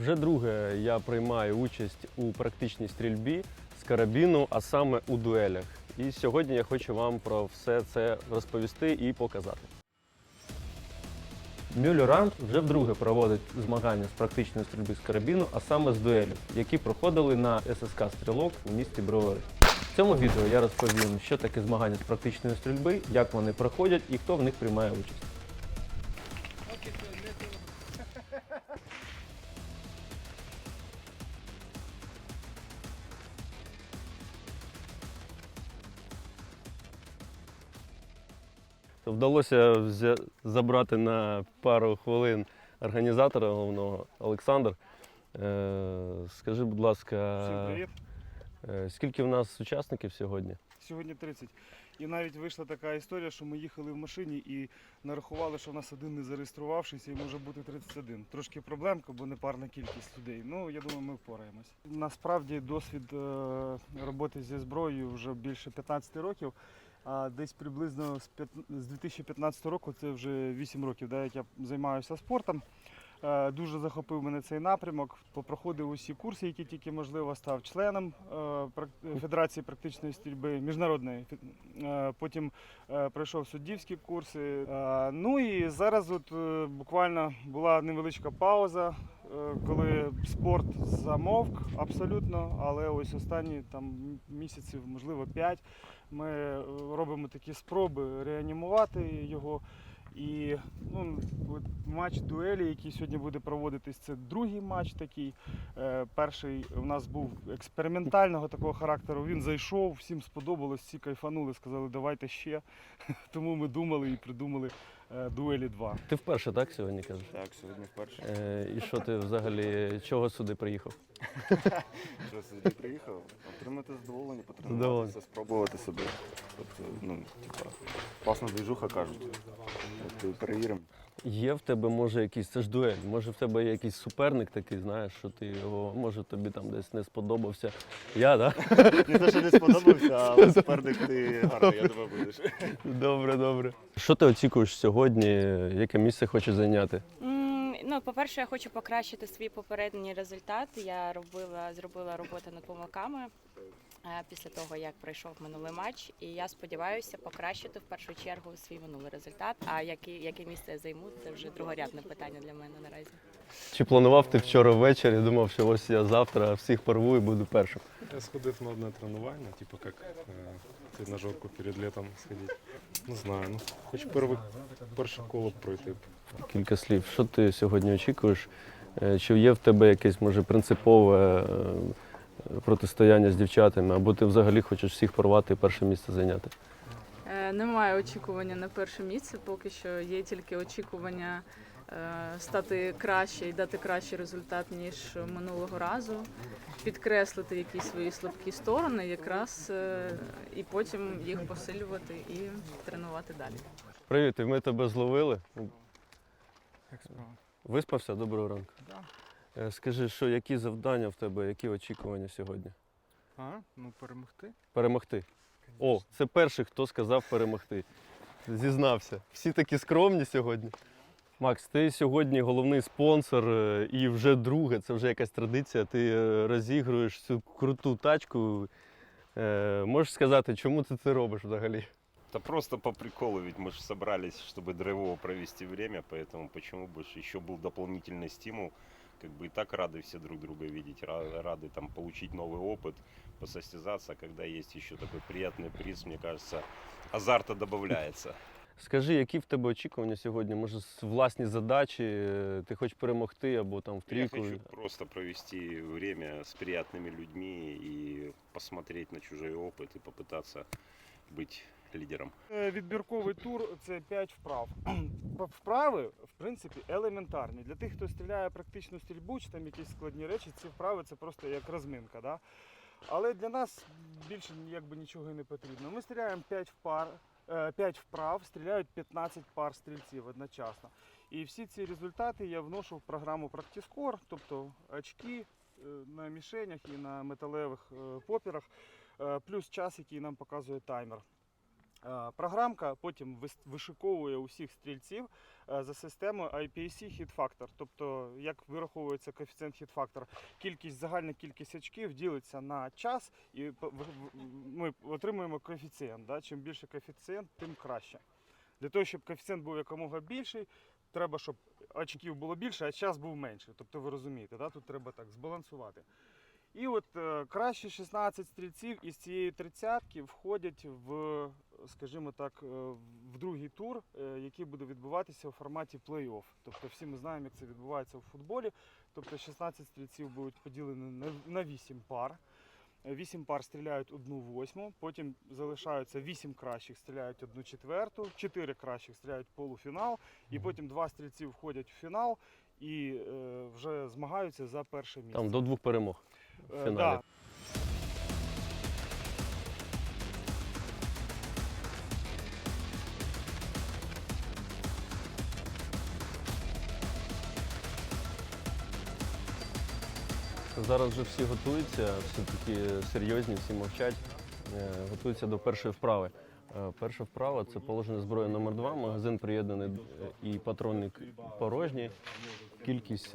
Вже друге я приймаю участь у практичній стрільбі з карабіну, а саме у дуелях. І сьогодні я хочу вам про все це розповісти і показати. Мюллеранд вже вдруге проводить змагання з практичної стрільби з карабіну, а саме з дуелів, які проходили на ССК Стрілок у місті Бровари. В цьому відео я розповім, що таке змагання з практичної стрільби, як вони проходять і хто в них приймає участь. Вдалося взя- забрати на пару хвилин організатора головного Олександр. Е, Скажи, будь ласка, Всім привіт. е, скільки в нас учасників сьогодні? Сьогодні 30. І навіть вийшла така історія, що ми їхали в машині і нарахували, що в нас один не зареєструвавшийся і може бути 31. Трошки проблемка, бо не парна кількість людей. Ну, я думаю, ми впораємось. Насправді досвід е, роботи зі зброєю вже більше 15 років. А десь приблизно з п'ят- з 2015 року, це вже 8 років, да, як я займаюся спортом. Е, Дуже захопив мене цей напрямок. Попроходив усі курси, які тільки можливо, став членом е, Федерації практичної стрільби міжнародної. Е, Потім пройшов суддівські курси. Ну і зараз, от буквально була невеличка пауза, коли спорт замовк абсолютно, але ось останні там місяців, можливо, 5, ми е, робимо такі спроби реанімувати його. І ну, от матч дуелі, який сьогодні буде проводитись, це другий матч такий. Е, перший у нас був експериментального такого характеру. Він зайшов, всім сподобалось, всі кайфанули, сказали, давайте ще. Тому ми думали і придумали е, дуелі 2. Ти вперше так сьогодні кажеш? Так, сьогодні вперше. Е, І що ти взагалі чого сюди приїхав? Що сюди приїхав, отримати задоволення, потренуватися, спробувати себе. Тобто, ну, типа, класна движуха кажуть. От і перевіримо. Є в тебе, може, якийсь це ж дуель, може в тебе є якийсь суперник такий, знаєш, що ти його, може тобі там десь не сподобався. Я, так? Не те, що не сподобався, але суперник ти гарний, я думаю, будеш. Добре, добре. Що ти очікуєш сьогодні? Яке місце хочеш зайняти? Ну, по-перше, я хочу покращити свій попередній результат. Я робила, зробила роботу над помилками е, після того, як пройшов минулий матч. І я сподіваюся покращити в першу чергу свій минулий результат. А яке, яке місце я займу, це вже другорядне питання для мене наразі. Чи планував ти вчора ввечері, думав, що ось я завтра всіх порву і буду першим? Я сходив на одне тренування, типу як е, тренажерку перед літом сходити. Не знаю, ну хоч перше коло пройти. Кілька слів. Що ти сьогодні очікуєш? Е, Чи є в тебе якесь, може, принципове е, протистояння з дівчатами, або ти взагалі хочеш всіх порвати і перше місце зайняти? Е, Немає очікування на перше місце, поки що є тільки очікування стати краще і дати кращий результат, ніж минулого разу, підкреслити якісь свої слабкі сторони, якраз і потім їх посилювати і тренувати далі. Привіт, і ми тебе зловили. Як справа? Виспався? Доброго ранку. Да. Е, Скажи, що які завдання в тебе, які очікування сьогодні? А, ну перемогти. Перемогти. О, це перший, хто сказав перемогти. Зізнався. Всі такі скромні сьогодні. Макс, ти сьогодні головний спонсор е, і вже друге, це вже якась традиція. Ти е, розігруєш цю круту тачку. Можеш сказати, чому ти це робиш взагалі? Да просто по приколу, ведь мы же собрались, чтобы драйвово провести время, поэтому почему бы ж еще был дополнительный стимул. Как бы и так рады все друг друга видеть, ра- рады там получить новый опыт, посостязаться, когда есть еще такой приятный приз, мне кажется, азарта добавляется. Скажи, які в тебе очікування сьогодні? Може, с- власні задачі, е, ти хочеш перемогти або там в Я трійку? хочу просто провести время с приятными людьми и посмотреть на чужой опыт и попытаться быть лидером. Е, Відбірковий тур це 5 вправ. Вправи, в принципі, елементарні. Для тих, хто стріляє практичну стрільбу чи там якісь складні речі, ці вправи це просто як розминка. Да? Але для нас більше якби нічого і не потрібно. Ми стріляємо 5 пар, 5 вправ, стріляють 15 пар стрільців одночасно. І всі ці результати я вношу в програму Practice тобто очки е, на мішенях і на металевих е, попірах, плюс час, який нам показує таймер. Е, Програмка потім вишиковує усіх стрільців е, за системою IPC Factor. Тобто, як вираховується коефіцієнт Factor, кількість, загальна кількість очків ділиться на час, і ми отримуємо коефіцієнт. Да? Чим більше коефіцієнт, тим краще. Для того, щоб коефіцієнт був якомога більший, треба, щоб очків було більше, а час був менший. Тобто ви розумієте, да? тут треба так збалансувати. І от е, кращі 16 стрільців із цієї тридцятки входять в, скажімо так, е, в другий тур, е, який буде відбуватися у форматі плей-офф. Тобто всі ми знаємо, як це відбувається у футболі. Тобто 16 стрільців будуть поділені на, на 8 пар. 8 пар стріляють одну восьму, потім залишаються 8 кращих, стріляють одну четверту, 4 кращих стріляють полуфінал, і потім два стрільці входять в фінал і е, вже змагаються за перше місце. Там до двох перемог. в Е, да. Зараз вже всі готуються, всі такі серйозні, всі мовчать, е, готуються до першої вправи. Е, Перша вправа це положення зброї номер 2 Магазин приєднаний е, і патронник порожній. Кількість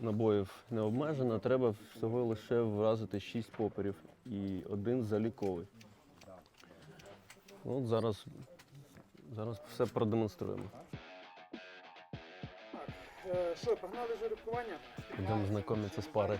набоїв не обмежена. Треба всього лише вразити 6 поперів і один заліковий. От зараз, зараз все продемонструємо. Що, погнали жеребкування? Йдемо знайомитися з пари.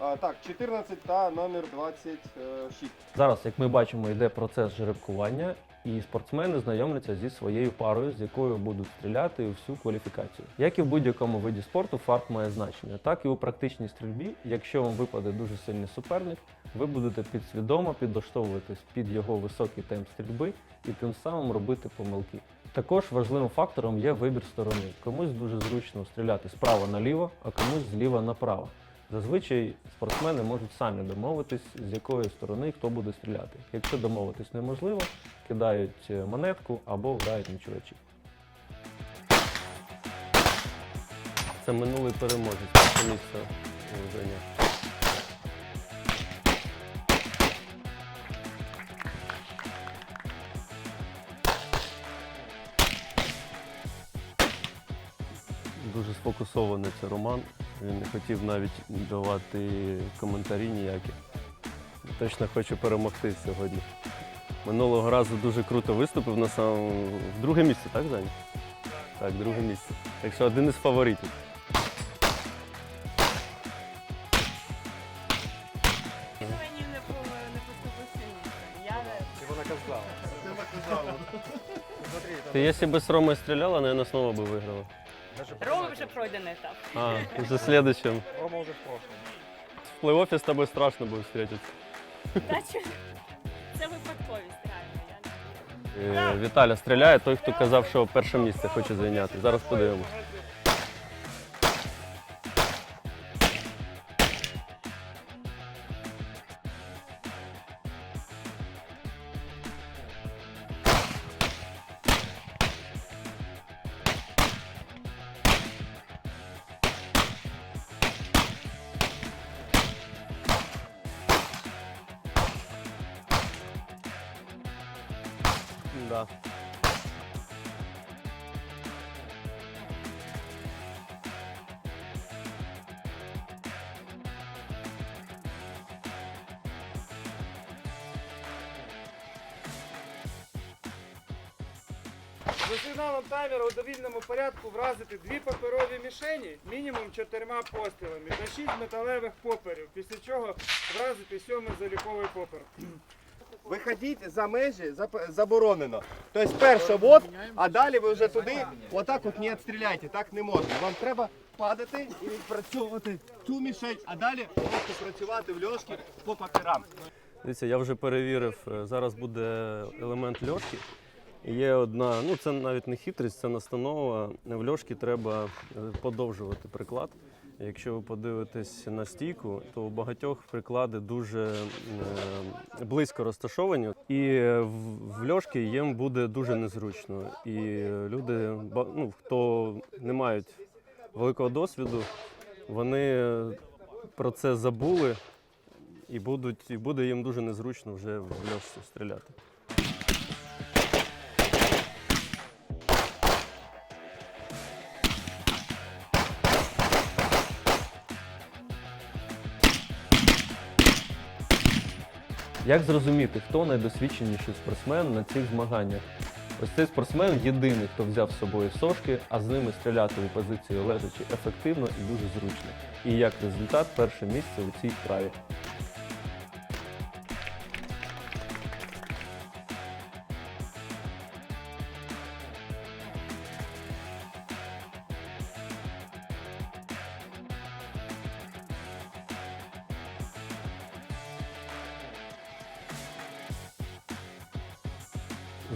А, так, 14 та номер 26. Зараз, як ми бачимо, йде процес жеребкування, і спортсмени знайомляться зі своєю парою, з якою будуть стріляти всю кваліфікацію. Як і в будь-якому виді спорту, фарт має значення. Так і у практичній стрільбі, якщо вам випаде дуже сильний суперник, ви будете підсвідомо підлаштовуватись під його високий темп стрільби і тим самим робити помилки. Також важливим фактором є вибір сторони. Комусь дуже зручно стріляти справа наліво, а комусь зліва направо. Зазвичай спортсмени можуть самі домовитись, з якої сторони хто буде стріляти. Якщо домовитись неможливо, кидають е, монетку або грають нічувачі. Це минулий переможець. Перше місце зайняв. Дуже сфокусований це Роман. Він не хотів навіть давати коментарі ніякі. Точно хочу перемогти сьогодні. Минулого разу дуже круто виступив на самому в друге місце, так, Заня? Так, друге місце. Так що один із фаворитів. Ти якщо б з Ромою стріляла, наверное, знову би виграла. Рома вже пройдений етап. А, за следующим. Рома вже в прошлом. В плей-офі з тобою страшно буде. Та чи- Це випадковість, реально. Я не- Е, Віталя стріляє, той, хто казав, що перше місце хоче зайняти. Зараз подивимось. За сигналом таймера у довільному порядку вразити дві паперові мішені мінімум чотирма пострілами на шість металевих поперів, після чого вразити сьомий заліковий попер. Виходіть за межі зап- заборонено. Тобто перше вот, а далі ви вже туди, отак от не відстріляйте, так не можна. Вам треба падати і відпрацьовувати цю мішень, а далі просто працювати в льошки по паперам. Дивіться, я вже перевірив, е, зараз буде елемент льошки. Є одна, ну це навіть не хитрість, це настанова. В льошки треба е, подовжувати приклад. Якщо ви подивитесь на стійку, то у багатьох приклади дуже е, близько розташовані, і в, льошки їм буде дуже незручно. І люди, ну, хто не мають великого досвіду, вони про це забули і будуть, і буде їм дуже незручно вже в льошці стріляти. Як зрозуміти, хто найдосвідченіший спортсмен на цих змаганнях? Ось цей спортсмен єдиний, хто взяв з собою сошки, а з ними стріляти у позицію лежачи ефективно і дуже зручно. І як результат, перше місце у цій вправі.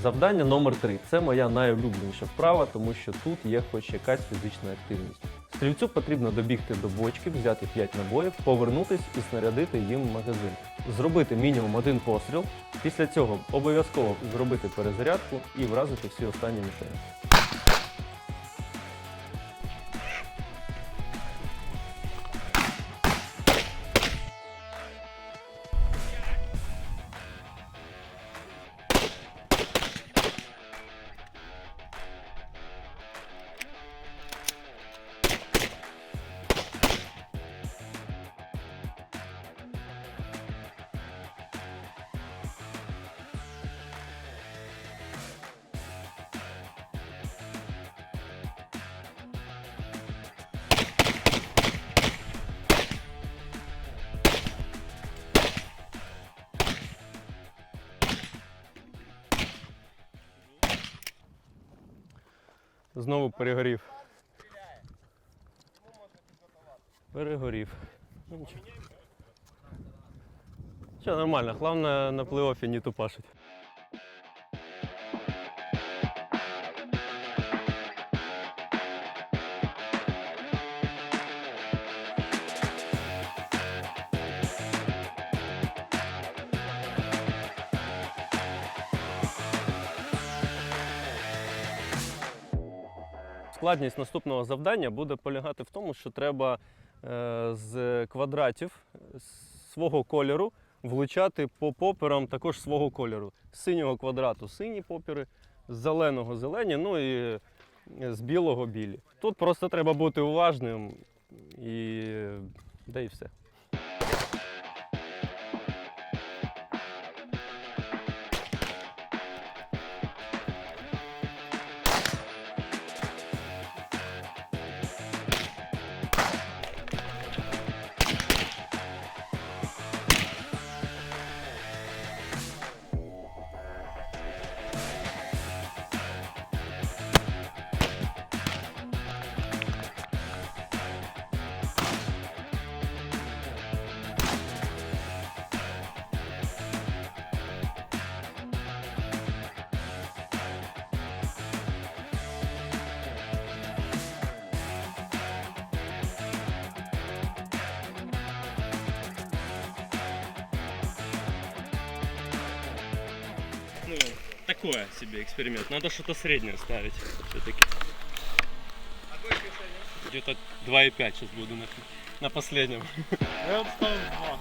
Завдання номер 3 це моя найулюбленіша вправа, тому що тут є хоч якась фізична активність. Стрільцю потрібно добігти до бочки, взяти 5 набоїв, повернутись і снарядити їм магазин. Зробити мінімум один постріл. Після цього обов'язково зробити перезарядку і вразити всі останні мішені. Знову перегорів. Перегорів. Що, нормально, головне на плей-оффі не тупашить. Складність наступного завдання буде полягати в тому, що треба е, з квадратів свого кольору влучати по поперам також свого кольору. З синього квадрату сині попіри, з зеленого зелені, ну і е, з білого білі. Тут просто треба бути уважним і да і все. такое себе эксперимент. Надо что-то среднее ставить все-таки. Где-то 2,5 сейчас буду на, на последнем. Я вот ставил 2.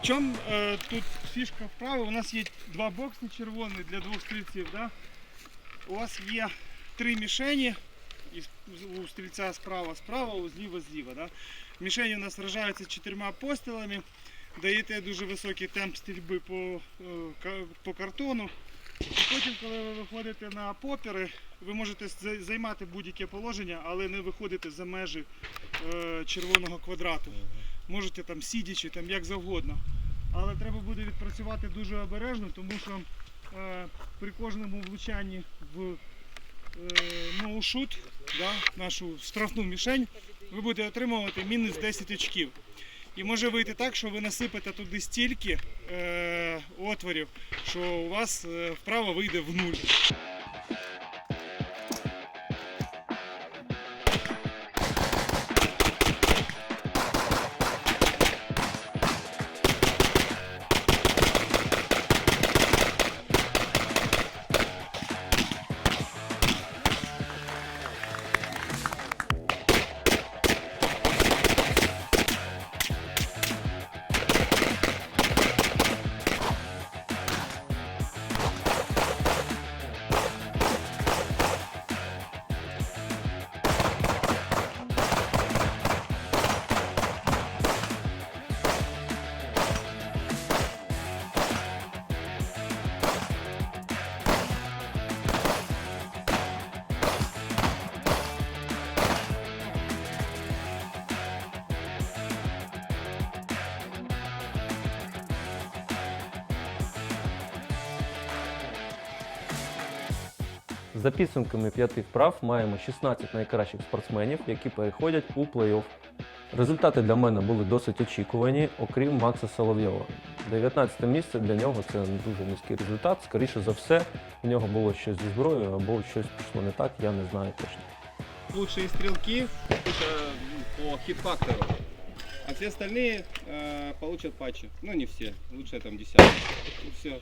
В чому е, тут фішка вправи? У нас є два бокси червоні для двох стрільців. Да? У вас є три мішені. У стрільця справа справа, у зліва зліва. Да? Мішені у нас вражаються чотирма пострілами. Даєте дуже високий темп стрільби по, е, по картону. І потім, коли ви виходите на попіри, ви можете займати будь-яке положення, але не виходити за межі е, червоного квадрату. Можете там сидячи, там як завгодно. Але треба буде відпрацювати дуже обережно, тому що е, при кожному влучанні в е, ноушут, да, нашу штрафну мішень, ви будете отримувати мінус 10 очків. І може вийти так, що ви насипете туди стільки е, отворів, що у вас е, вправо вийде в нуль. За підсумками п'яти вправ маємо 16 найкращих спортсменів, які переходять у плей-офф. Результати для мене були досить очікувані, окрім Макса Соловйова. 19 місце для нього це дуже низький результат. Скоріше за все, у нього було щось зі зброєю або щось пішло не так, я не знаю точно. Лучшие стрелки это ну, по хит-фактору. А все остальные э, получат патчи. Ну, не все. Лучше там десятки. Все.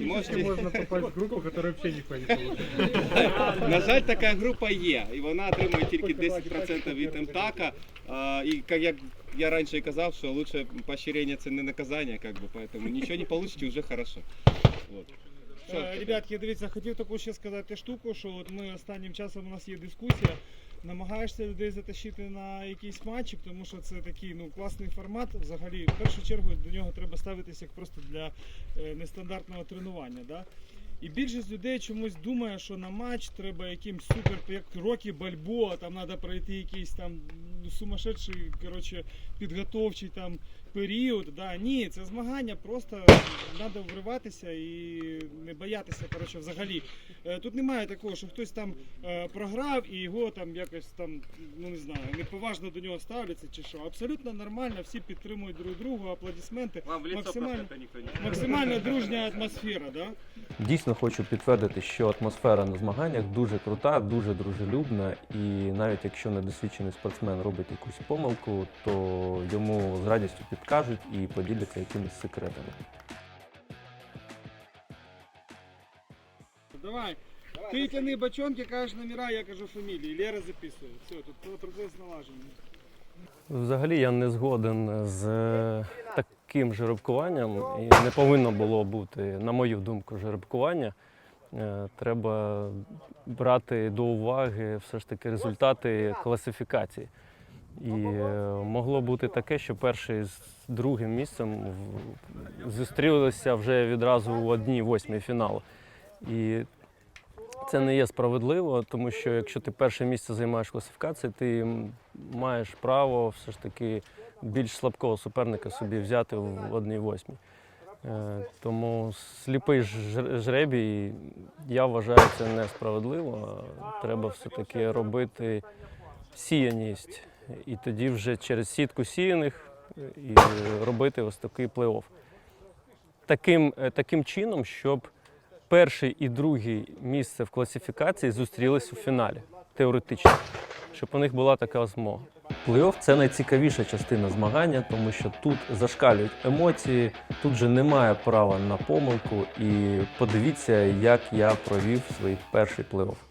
Можете... можно попасть в группу, которая вообще нихуя не получит. На жаль, така група є, і вона отримує тільки 10% від МТАКа. А, і як я, я раніше і казав, що лучше поощрення це не наказання, как бы, поэтому нічого не получите, вже хорошо. Вот. Що? Е, Ребятки, дивіться, хотів таку ще сказати штуку, що от ми останнім часом у нас є дискусія. Намагаєшся людей затащити на якийсь матчик, тому що це такий ну класний формат. Взагалі, в першу чергу до нього треба ставитися як просто для е, нестандартного тренування. Да? І більшість людей чомусь думає, що на матч треба якимсь супер, як роки бальбоа, там треба пройти якийсь там сумасшедший, коротше, підготовчий там період. Да? Ні, це змагання, просто треба вриватися і не боятися. Коротше, взагалі. Е, Тут немає такого, що хтось там е, програв і його там якось там, ну не знаю, неповажно до нього ставляться чи що. Абсолютно нормально, всі підтримують друг другу, аплодисменти. Вам в лицо Максимально, просто ніхто не максимально дружня атмосфера, да? Дійсно хочу підтвердити, що атмосфера на змаганнях дуже крута, дуже дружелюбна, і навіть якщо недосвідчений спортсмен робить якусь помилку, то йому з радістю підкажуть і поділяться якимись секретами. Давай. Ти тяни бочонки, кажеш номера, я кажу фамілії. Лера записує. Все, тут процес налажений. Взагалі я не згоден з е, таким жеребкуванням, і не повинно було бути, на мою думку, жеребкування. Е, Треба брати до уваги все ж таки результати класифікації. І е, могло бути таке, що перший з другим місцем зустрілися вже відразу у одній восьмій фіналу. І це не є справедливо, тому що якщо ти перше місце займаєш в класифікації, ти маєш право все ж таки більш слабкого суперника собі взяти в одній восьмій. Е, Тому сліпий жребій, я вважаю, це несправедливо. Треба все-таки робити сіяність. І тоді вже через сітку сіяних е, і робити ось такий плей-офф. Таким, е, таким чином, щоб перший і другий місце в класифікації зустрілись у фіналі, теоретично, щоб у них була така змога. Плей-офф це найцікавіша частина змагання, тому що тут зашкалюють емоції, тут же немає права на помилку. І подивіться, як я провів свій перший плей-офф.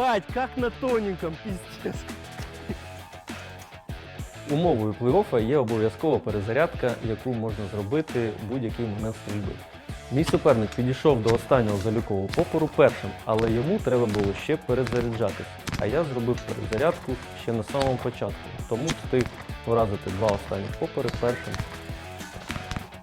Ебать, как на тоненьком, пиздец. Умовою плей-оффа є обов'язкова перезарядка, яку можна зробити в будь-який момент стрільби. Мій суперник підійшов до останнього залікового попору першим, але йому треба було ще перезаряджатись. А я зробив перезарядку ще на самому початку, тому встиг вразити два останні попори першим.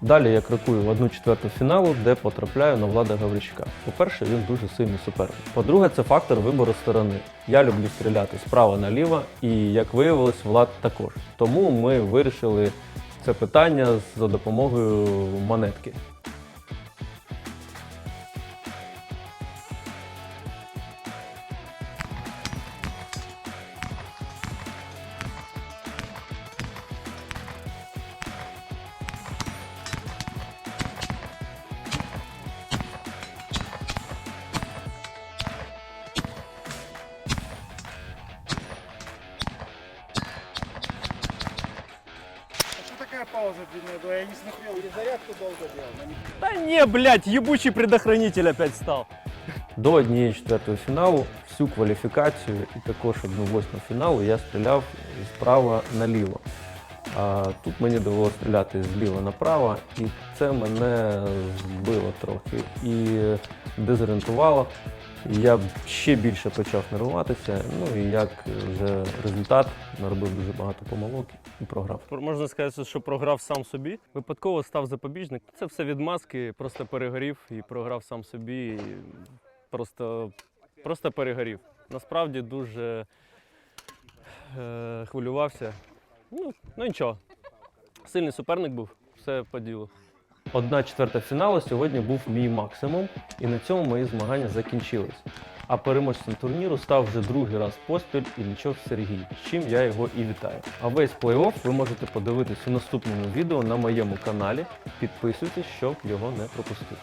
Далі я крокую в одну четверту фіналу, де потрапляю на Влада Гаврищука. По-перше, він дуже сильний суперник. По-друге, це фактор вибору сторони. Я люблю стріляти справа наліво, і як виявилось, Влад також. Тому ми вирішили це питання за допомогою монетки. Зарядку не. Блядь, єбучий предохранитель опять став. До однієї четвертої фіналу всю кваліфікацію і також одну восьму фіналу я стріляв справа наліво. А тут мені довелося стріляти зліва направо, і це мене збило трохи і дезорієнтувало. Я ще більше почав нервуватися. Ну і як вже результат наробив дуже багато помилок і програв. Можна сказати, що програв сам собі. Випадково став запобіжник. Це все від маски, просто перегорів і програв сам собі. І просто, просто перегорів. Насправді дуже е, хвилювався. Ну, ну нічого. Сильний суперник був, все по ділу. Одна четверта фіналу сьогодні був мій максимум, і на цьому мої змагання закінчились. А переможцем турніру став вже другий раз поспіль Ільчов Сергій, з чим я його і вітаю. А весь плей-офф ви можете подивитись у наступному відео на моєму каналі. Підписуйтесь, щоб його не пропустити.